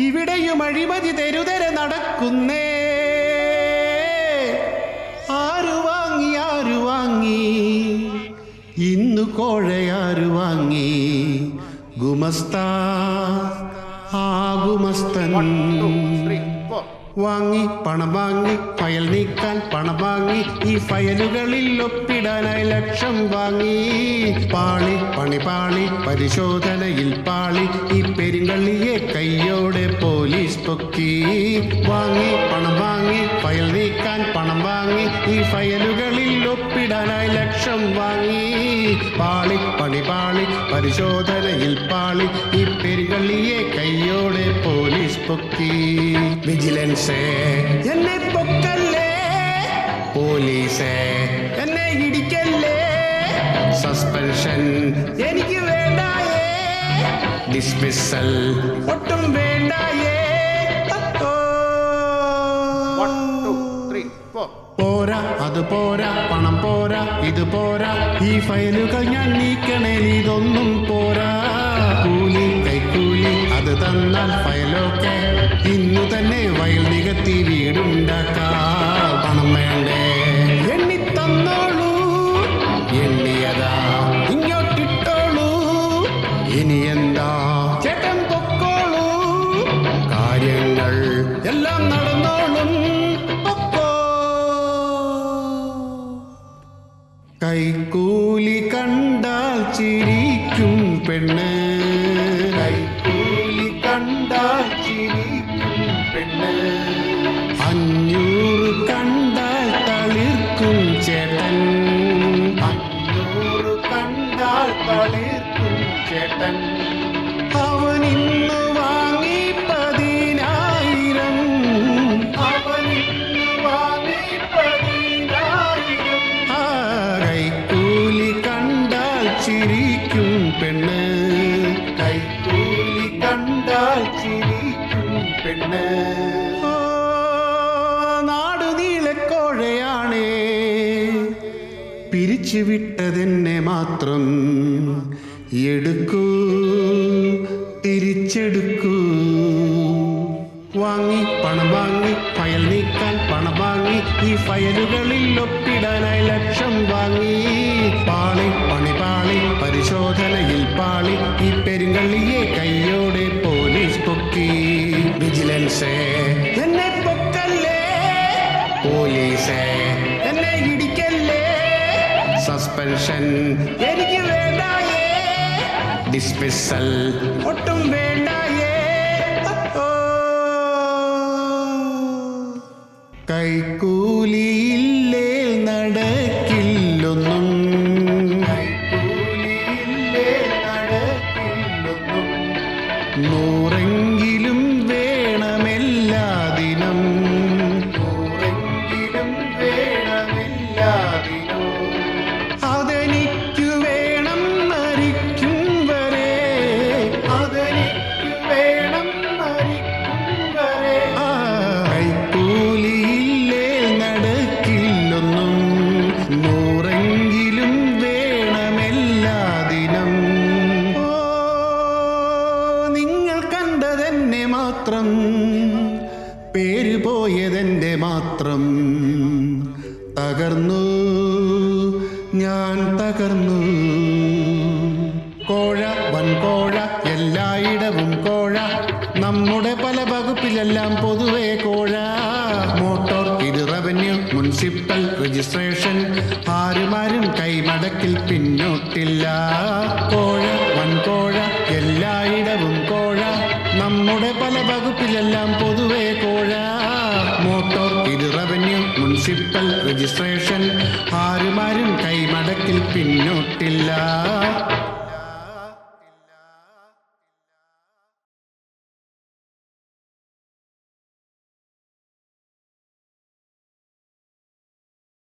പിന്നെയും അഴിമതി തെരുതര നടക്കുന്നേ. ആരു വാങ്ങി ആരു വാങ്ങി? ഇന്നു കോഴയാരു വാങ്ങി? ഗുമസ്ത ആ ഗുമസ്തൻ. വാങ്ങി പണം വാങ്ങി ഫയൽ നീക്കാൻ പണം വാങ്ങി ഈ ഫയലുകളിൽ ഒപ്പിടാനായി ലക്ഷം വാങ്ങി. പാളി പണി പാളി പരിശോധനയിൽ പാളി ഈ പെരുങ്കള്ളിയെ കയ്യോടെ പോലീസ് പൊക്കി. വാങ്ങി പണം വാങ്ങി ഫയൽ നീക്കാൻ പണം വാങ്ങി ഈ ഫയലുകളിൽ ഒപ്പിടാനായി ലക്ഷം വാങ്ങി. പാളി പണി പാളി പരിശോധനയിൽ പാളി ഈ പെരുങ്കള്ളിയെ കയ്യോടെ പോലീസ് പൊക്കി. വിജിലൻസേ. എന്നെ പൊക്കല്ലേ? പോലീസ്. എന്നെ ഇടിക്കല്ലേ? സസ്പെൻഷൻ. എനിക്ക് വേണ്ടായേ. ഡിസ്മിസൽ. ഒട്ടും വേണ്ടായേ. പോരാ അത് പോരാ പണം പോരാ ഇത് പോരാ. ഈ ഫയലുകൾ ഞാൻ നീക്കണേ ഇതൊന്നും പോരാ. കൂലി കൈക്കൂലി അത് തന്നാൽ ഫയലൊക്കെ. ഇന്നു തന്നെ വയൽ നികത്തി വീടുണ്ടാക്കാം. പണം വേണ്ടേ? എണ്ണി തന്നോളൂ. എണ്ണിയതാ ഇങ്ങോട്ടിട്ടോളൂ. ഇനി എന്താ? ചേട്ടൻ പൊക്കോളൂ. കാര്യങ്ങൾ എല്ലാം നടന്നോളും. കൈക്കൂലി കണ്ടാൽ ചിരിക്കും പെണ്ണ്. പെണ്ണ്. അഞ്ഞൂറ് കണ്ടാൽ തളിർക്കും ചേട്ടൻ. അഞ്ഞൂറ് കണ്ടാൽ തളിർക്കും ചേട്ടൻ. അവൻ പിരിച്ചുവിട്ടതെന്നെ മാത്രം എടുക്കൂ തിരിച്ചെടുക്കൂ. വാങ്ങി പണം വാങ്ങി ഫയൽ നീക്കാൻ പണം വാങ്ങി ഈ ഫയലുകളിൽ ഒപ്പിടാനായി ലക്ഷം വാങ്ങി. പാളി പണി പാളി പരിശോധനയിൽ പാളി ഈ പെരുങ്കള്ളിയെ കയ്യോടെ പൊക്കി വിജിലൻസേ എന്നെ പൊക്കല്ലേ? പോലീസേ. എന്നെ ഇടിക്കല്ലേ? സസ്പെൻഷൻ. എനിക്ക് വേണ്ടായേ. ഡിസ്മിസൽ. ഒട്ടും വേണ്ടായേ. ഓ. മാത്രം പേര് പോയതെന്റെ മാത്രം തകർന്നു ഞാൻ തകർന്നു. കോഴ വൻകോഴ എല്ലായിടവും കോഴ. നമ്മുടെ പല വകുപ്പിലെല്ലാം പൊതുവെ കോഴ. മോട്ടോർ ഇത് റവന്യൂ മുനിസിപ്പൽ രജിസ്ട്രേഷൻ. ആരുമാരും കൈമടക്കിൽ പിന്നോട്ടില്ല. കോഴ വൻകോഴ നമ്മുടെ പല വകുപ്പിലെല്ലാം പൊതുവെ കോഴ. മോട്ടോർ ഇത് റവന്യൂ മുനിസിപ്പൽ രജിസ്ട്രേഷൻ. ആരുമാരും കൈമടക്കിൽ പിന്നോട്ടില്ല.